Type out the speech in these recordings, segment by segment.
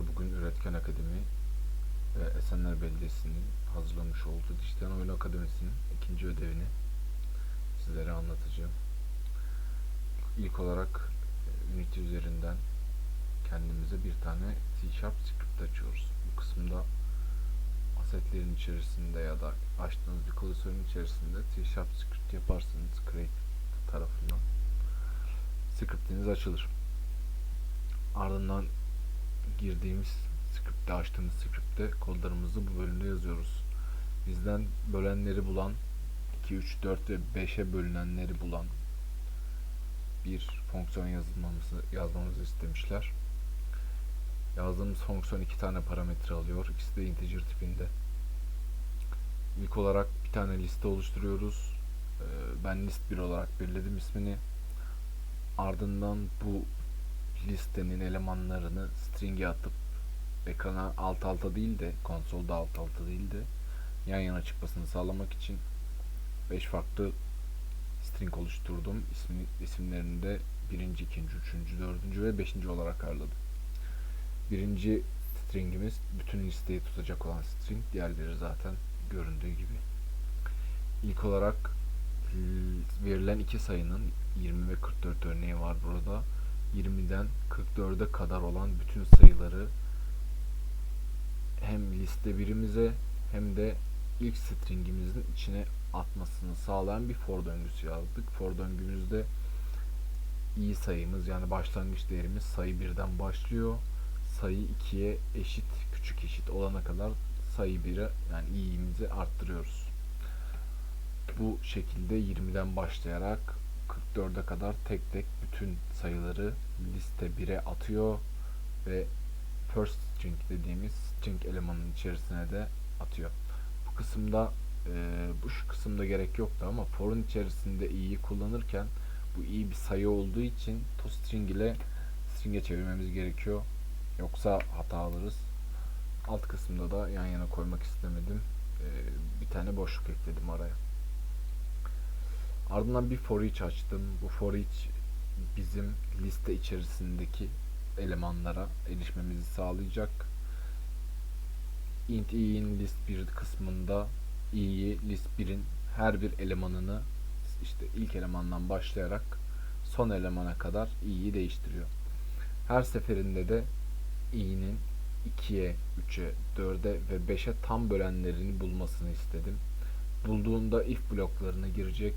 Merhabalar. Bugün Üretken Akademi ve Esenler Belediyesi'nin hazırlamış olduğu Dijital Oyun Akademisi'nin ikinci ödevini sizlere anlatacağım. İlk olarak e, Unity üzerinden kendimize bir tane C Sharp script açıyoruz. Bu kısımda asetlerin içerisinde ya da açtığınız bir klasörün içerisinde C Sharp script yaparsanız Create tarafından scriptiniz açılır. Ardından girdiğimiz script'te açtığımız script'te kodlarımızı bu bölümde yazıyoruz. Bizden bölenleri bulan 2, 3, 4 ve 5'e bölünenleri bulan bir fonksiyon yazmamızı yazmamızı istemişler. Yazdığımız fonksiyon iki tane parametre alıyor. İkisi de integer tipinde. İlk olarak bir tane liste oluşturuyoruz. Ee, Ben list 1 olarak belirledim ismini. Ardından bu listenin elemanlarını string'e atıp ekrana alt alta değil de konsolda alt alta değil de yan yana çıkmasını sağlamak için 5 farklı string oluşturdum. İsmi, isimlerini de birinci, ikinci, üçüncü, dördüncü ve beşinci olarak ayarladım. Birinci stringimiz bütün listeyi tutacak olan string. Diğerleri zaten göründüğü gibi. İlk olarak verilen iki sayının 20 ve 44 örneği var burada. 20'den 44'e kadar olan bütün sayıları hem liste birimize hem de ilk stringimizin içine atmasını sağlayan bir for döngüsü yazdık. For döngümüzde i sayımız yani başlangıç değerimiz sayı birden başlıyor. Sayı 2'ye eşit, küçük eşit olana kadar sayı 1'e yani i'imizi arttırıyoruz. Bu şekilde 20'den başlayarak 44'e kadar tek tek bütün sayıları liste 1'e atıyor ve first string dediğimiz string elemanın içerisine de atıyor. Bu kısımda e, bu şu kısımda gerek yoktu ama for'un içerisinde i'yi kullanırken bu i bir sayı olduğu için toString ile string'e çevirmemiz gerekiyor. Yoksa hata alırız. Alt kısımda da yan yana koymak istemedim. E, bir tane boşluk ekledim araya. Ardından bir for each açtım. Bu for each bizim liste içerisindeki elemanlara erişmemizi sağlayacak. int i'nin list 1 kısmında i'yi list 1'in her bir elemanını işte ilk elemandan başlayarak son elemana kadar i'yi değiştiriyor. Her seferinde de i'nin 2'ye, 3'e, 4'e ve 5'e tam bölenlerini bulmasını istedim. Bulduğunda if bloklarına girecek.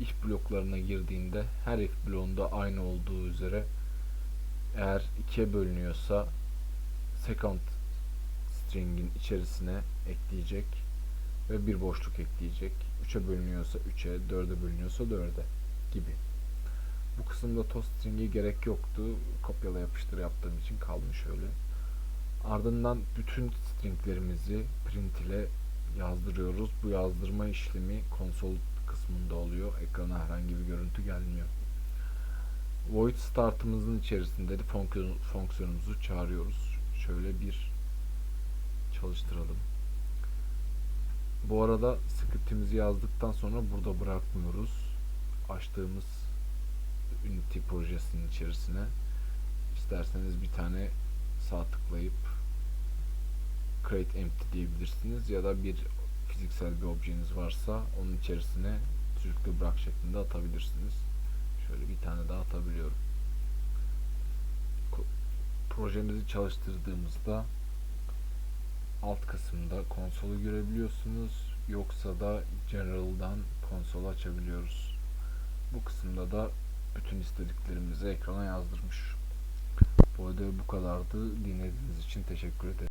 If bloklarına girdiğinde her if bloğunda aynı olduğu üzere eğer ikiye bölünüyorsa second string'in içerisine ekleyecek ve bir boşluk ekleyecek. 3'e bölünüyorsa 3'e, 4'e bölünüyorsa 4'e gibi. Bu kısımda toString'e gerek yoktu. Kopyala yapıştır yaptığım için kalmış öyle. Ardından bütün stringlerimizi print ile yazdırıyoruz. Bu yazdırma işlemi konsol kısmında oluyor. Ekrana herhangi bir görüntü gelmiyor. Void startımızın içerisinde de fonksiyon, fonksiyonumuzu çağırıyoruz. Şöyle bir çalıştıralım. Bu arada scriptimizi yazdıktan sonra burada bırakmıyoruz. Açtığımız Unity projesinin içerisine isterseniz bir tane sağ tıklayıp create empty diyebilirsiniz ya da bir fiziksel bir objeniz varsa onun içerisine sürüklü bırak şeklinde atabilirsiniz. Şöyle bir tane daha atabiliyorum. Projemizi çalıştırdığımızda alt kısımda konsolu görebiliyorsunuz. Yoksa da General'dan konsolu açabiliyoruz. Bu kısımda da bütün istediklerimizi ekrana yazdırmış. Bu ödev bu kadardı. Dinlediğiniz için teşekkür ederim.